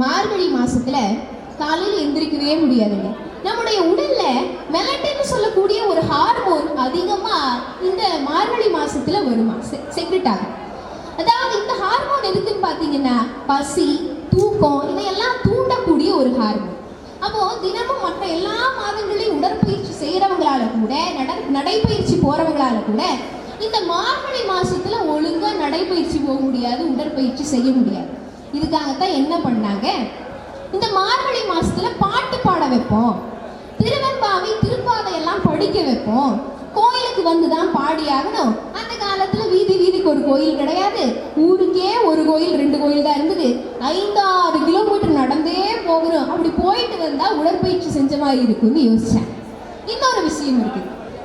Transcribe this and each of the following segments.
மார்கழி மாசத்துல காலையில் எந்திரிக்கவே முடியாதுங்க. நம்முடைய உடல்ல மெலட்டின்னு சொல்லக்கூடிய ஒரு ஹார்மோன் அதிகமா இந்த மார்கழி மாசத்துல வருமா? செக்ரெட் ஆகும் அதாவது இந்த ஹார்மோன் எதுக்குன்னு பார்த்தீங்கன்னா பசி தூக்கம் இதையெல்லாம் தூண்டக்கூடிய ஒரு ஹார்மோன் அப்போ தினமும் மற்ற எல்லா மாதங்களையும் உடற்பயிற்சி செய்யறவங்களால கூட நட நடைபயிற்சி போறவங்களால கூட இந்த மார்கழி மாசத்துல ஒழுங்கா நடைபயிற்சி போக முடியாது உடற்பயிற்சி செய்ய முடியாது. இதுக்காகத்தான் என்ன பண்ணாங்க? இந்த மார்கழி மாசத்துல பாட்டு பாட வைப்போம். திருவெம்பாவை திருப்பாவை எல்லாம் படிக்க வைப்போம். கோயிலுக்கு வந்து தான் பாடி ஆகணும் அந்த காலத்துல வீதி வீதிக்கு ஒரு கோயில் கிடையாது. ஊருக்கே ஒரு கோயில் ரெண்டு கோயில் தான் இருந்தது. ஐந்தாறு கிலோமீட்டர் நடந்தே போகணும். அப்படி போயிட்டு வந்தா உடற்பயிற்சி செஞ்ச மாதிரி இருக்கும்னு யோசிச்சேன். இன்னொரு விஷயம் இருக்கு.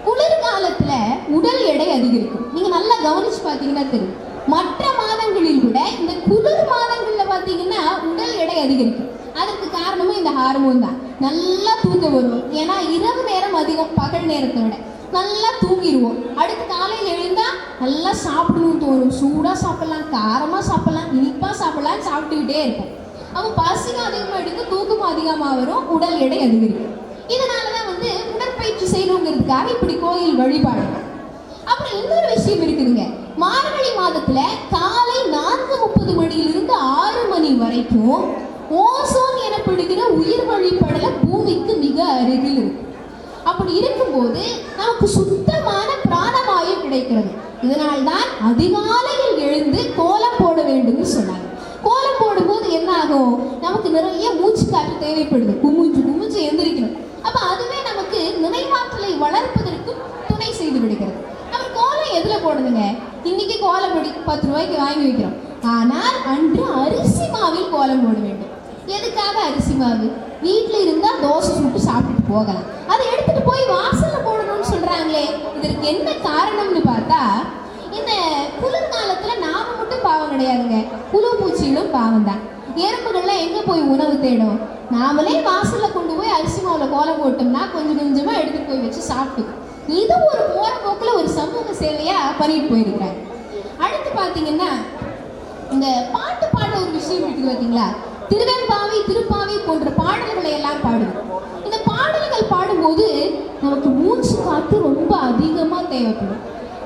குளிர்காலத்துல உடல் எடை அதிகரிக்கும். நீங்க நல்லா கவனிச்சு பார்த்தீங்கன்னா தெரியும். மற்ற மாதங்களில் விட இந்த குளிர் மாதங்களில் பார்த்தீங்கன்னா உடல் எடை அதிகரிக்கும். அதற்கு காரணமும் இந்த ஹார்மோன் தான். நல்லா தூங்க வரும் ஏன்னா இரவு நேரம் அதிகம் பகல் நேரத்தை விட. நல்லா தூங்கிடுவோம். அடுத்து காலையில் எழுந்தா நல்லா சாப்பிடணும்னு தோணும். சூடாக சாப்பிடலாம் காரமாக சாப்பிடலாம் இனிப்பாக சாப்பிடலாம் சாப்பிட்டுக்கிட்டே இருப்போம். அப்போ பசியும் அதிகமாக எடுக்கும் தூக்கமும் அதிகமாக வரும் உடல் எடை அதிகரிக்கும். இதனால தான் வந்து உடற்பயிற்சி செய்யணுங்கிறதுக்காக இப்படி கோயில் வழிபாடு. அப்புறம் இன்னொரு விஷயம் இருக்குதுங்க. மார்கழி மாதத்துல காலை நான்கு முப்பது மணியிலிருந்து ஆறு மணி வரைக்கும் ஓசோன் எனப்படுகிற உயிர் வழிபடல பூமிக்கு மிக அருகில் இருக்கு. அப்படி இருக்கும்போது நமக்கு சுத்தமான பிராணவாயு கிடைக்கிறது. இதனால்தான் அதிகாலையில் எழுந்து கோலம் போட வேண்டும்னு சொன்னாங்க. கோலம் போடும்போது என்ன ஆகும் நமக்கு நிறைய மூச்சு காற்று தேவைப்படுது. குமிஞ்சு குமிஞ்சு எந்திரிக்கணும். அப்ப அதுவே நமக்கு நினைவாற்றலை வளர்ப்பதற்கும் துணை செய்து விடுகிறது. அப்புறம் இன்னைக்கு கோலம் பொடி பத்து ரூபாய்க்கு வாங்கி வைக்கிறோம். ஆனால் அன்று அரிசி மாவில் கோலம் போட வேண்டும். எதுக்காக அரிசி மாவு? வீட்டில் இருந்தா தோசை சுட்டு சாப்பிட்டுட்டு போகலாம். அதை எடுத்துட்டு போய் வாசல்ல போடணும்னு சொல்றாங்களே இதற்கு என்ன காரணம்னு பார்த்தா இந்த குளிர்காலத்துல நாம மட்டும் பாவம் கிடையாதுங்க. புழு பூச்சிகளும் பாவம் தான் எறும்புகள்லாம் எங்க போய் உணவு தேடும்? நாமளே வாசல்ல கொண்டு போய் அரிசி மாவுல கோலம் போட்டோம்னா கொஞ்சம் கொஞ்சமா எடுத்துட்டு போய் வச்சு சாப்பிட்டுக்கும். இது ஒரு போகிற போக்கில் ஒரு சமூக சேவையா பண்ணிட்டு போயிருக்கிறாங்க அடுத்து பாத்தீங்கன்னா இந்த பாட்டு பாடுற ஒரு விஷயம் இருக்குது பார்த்தீங்களா திருவெண்பாவை திருப்பாவை போன்ற பாடல்களை எல்லாம் பாடுவோம். இந்த பாடல்கள் பாடும்போது நமக்கு மூச்சு காற்று ரொம்ப அதிகமாக தேவைப்படும்.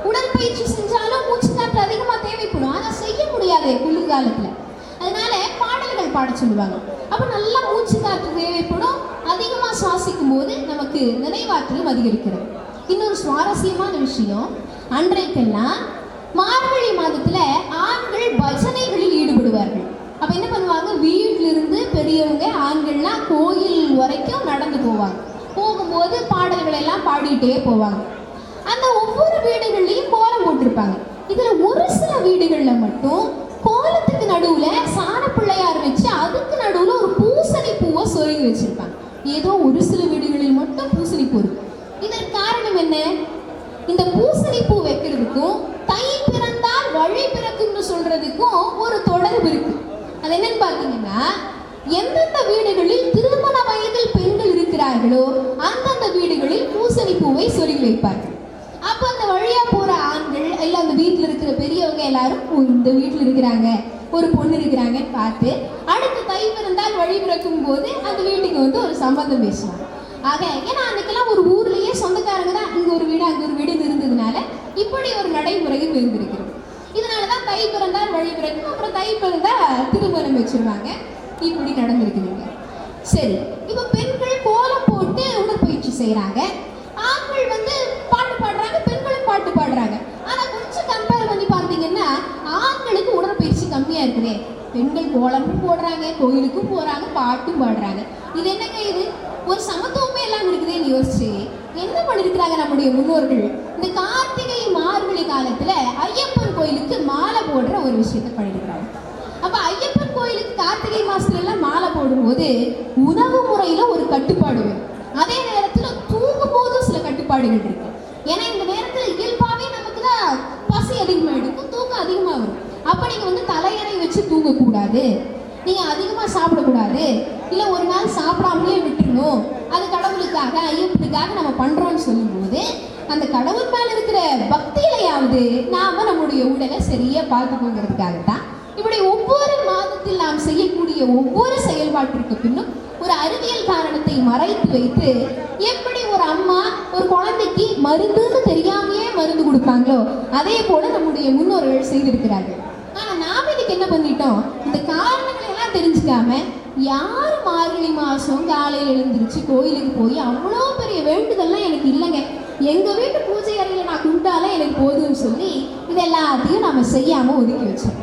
உடற்பயிற்சி செஞ்சாலும் மூச்சு காற்று அதிகமாக தேவைப்படும். ஆனால் செய்ய முடியாது குளிர்காலத்தில். அதனால பாடல்கள் பாட சொல்லுவாங்க. அப்போ நல்லா மூச்சு காற்று தேவைப்படும். அதிகமாக சுவாசிக்கும் போது நமக்கு நினைவாற்றலும் அதிகரிக்கிறது. இன்னொரு சுவாரஸ்யமான விஷயம் அன்றைக்கெல்லாம் மார்கழி மாதத்துல ஆண்கள் பஜனைகளில் ஈடுபடுவார்கள். அப்ப என்ன பண்ணுவாங்க? வீட்டிலிருந்து பெரியவங்க ஆண்கள்லாம் கோயில் வரைக்கும் நடந்து போவாங்க. போகும்போது பாடல்களை எல்லாம் பாடிட்டே போவாங்க. அந்த ஒவ்வொரு வீடுகள்லையும் கோலம் போட்டிருப்பாங்க. இதுல ஒரு சில வீடுகள்ல மட்டும் கோலத்துக்கு நடுவுல சாண பிள்ளையார் வச்சு அதுக்கு நடுவுல ஒரு பூசணி பூவை சொருகி வச்சிருப்பாங்க. ஏதோ ஒரு சில வீடுகளில் மட்டும் பூசணி பூ இருக்கு இதற்கு காரணம் என்ன? இந்த பூசணி பூ வைக்கிறதுக்கும் தை பிறந்தால் வழி பிறக்கும்னு சொல்றதுக்கும் ஒரு தொடர்பு இருக்கு. அது என்னன்னு பார்த்தீங்கன்னா எந்தெந்த வீடுகளில் திருமண வயதில் பெண்கள் இருக்கிறார்களோ அந்தந்த வீடுகளில் பூசணி பூவை சொருகி வைப்பார்கள். அப்போ அந்த வழியா போற ஆண்கள் இல்ல அந்த வீட்டில் இருக்கிற பெரியவங்க எல்லாரும் இந்த வீட்டில் இருக்கிறாங்க ஒரு பொண்ணு இருக்கிறாங்கன்னு பார்த்து அடுத்து தை பிறந்தால் வழி பிறக்கும் போது அந்த வீட்டுக்கு வந்து ஒரு சம்பந்தம் பேசுவாங்க. ஆக ஏன்னா அன்னைக்கெல்லாம் ஒரு ஊர் ஊர்லயே சொந்தக்காரங்க தான். இங்க ஒரு வீடு அங்க ஒரு வீடு இருந்ததுனால இப்படி ஒரு நடைமுறையும் இருந்திருக்கிறது இதனால தான் தை பிறந்தால் வழி பிறக்கும். அப்புறம் தை பிறந்தா திருமணம் வச்சிருவாங்க. இப்படி நடந்திருக்குதுங்க. சரி இப்போ பெண்கள் கோலம் போட்டு உடற்பயிற்சி செய்கிறாங்க ஆண்கள் வந்து பாட்டு பாடுறாங்க பெண்களும் பாட்டு பாடுறாங்க. ஆனா கொஞ்சம் கம்பேர் பண்ணி பார்த்தீங்கன்னா ஆண்களுக்கு உடற்பயிற்சி கம்மியா இருக்குதே. பெண்கள் கோலமும் போடுறாங்க கோயிலுக்கும் போறாங்க பாட்டும் பாடுறாங்க. இது என்னங்க இது? ஒரு சமத்துவமே எல்லாம் இருக்குதுன்னு யோசிச்சு. என்ன பண்ணிருக்கிறாங்க நம்முடைய முன்னோர்கள். இந்த கார்த்திகை மார்கழி காலத்துல ஐயப்பன் கோயிலுக்கு மாலை போடுற ஒரு விஷயத்தை பண்ணிருக்கிறாங்க அப்ப ஐயப்பன் கோயிலுக்கு கார்த்திகை மாசத்துல எல்லாம் மாலை போடும்போது உணவு முறையில ஒரு கட்டுப்பாடு அதே நேரத்துல தூங்கும் போதும் சில கட்டுப்பாடுகள் இருக்கு. ஏன்னா இந்த நேரத்துல இயல்பாவே நமக்கு தான் பசி அதிகமா எடுக்கும் தூக்கம் அதிகமா வரும். அப்ப நீங்க வந்து தலையணை வச்சு தூங்கக்கூடாது. நீங்க அதிகமா சாப்பிடக்கூடாது. இல்ல ஒரு நாள் சாப்பிடாமலே விட்டுருணும் அது கடவுளுக்காக ஐயப்பன் இதுக்காக நம்ம பண்றோம்னு சொல்லும்போது அந்த கடவுள் மேல இருக்கிற பக்தியிலையாவது நாம நம்முடைய உடலை சரியா பார்த்துக்கோங்கிறதுக்காக தான் இப்படி ஒவ்வொரு மாதத்தில் நாம் செய்யக்கூடிய ஒவ்வொரு செயல்பாட்டிற்கு பின்னும் ஒரு அறிவியல் காரணத்தை மறைத்து வைத்து எப்படி ஒரு அம்மா ஒரு குழந்தைக்கு மருந்துன்னு தெரியாமையே மருந்து கொடுப்பாங்களோ அதே போல நம்முடைய முன்னோர்கள் செய்திருக்கிறார்கள். ஆனா நாம இதுக்கு என்ன பண்ணிட்டோம்? இந்த காரணங்களை எல்லாம் தெரிஞ்சுக்காம யார் மார்கழி மாதம் காலையில் எழுந்திருச்சு கோயிலுக்கு போய் அவ்வளோ பெரிய வேண்டுதல்லாம் எனக்கு இல்லைங்க. எங்கள் வீட்டு பூஜை அறையில் நான் கும்பிட்டாலே எனக்கு போதும்னு சொல்லி இது எல்லாத்தையும் நம்ம செய்யாமல் ஒதுக்கி வச்சோம்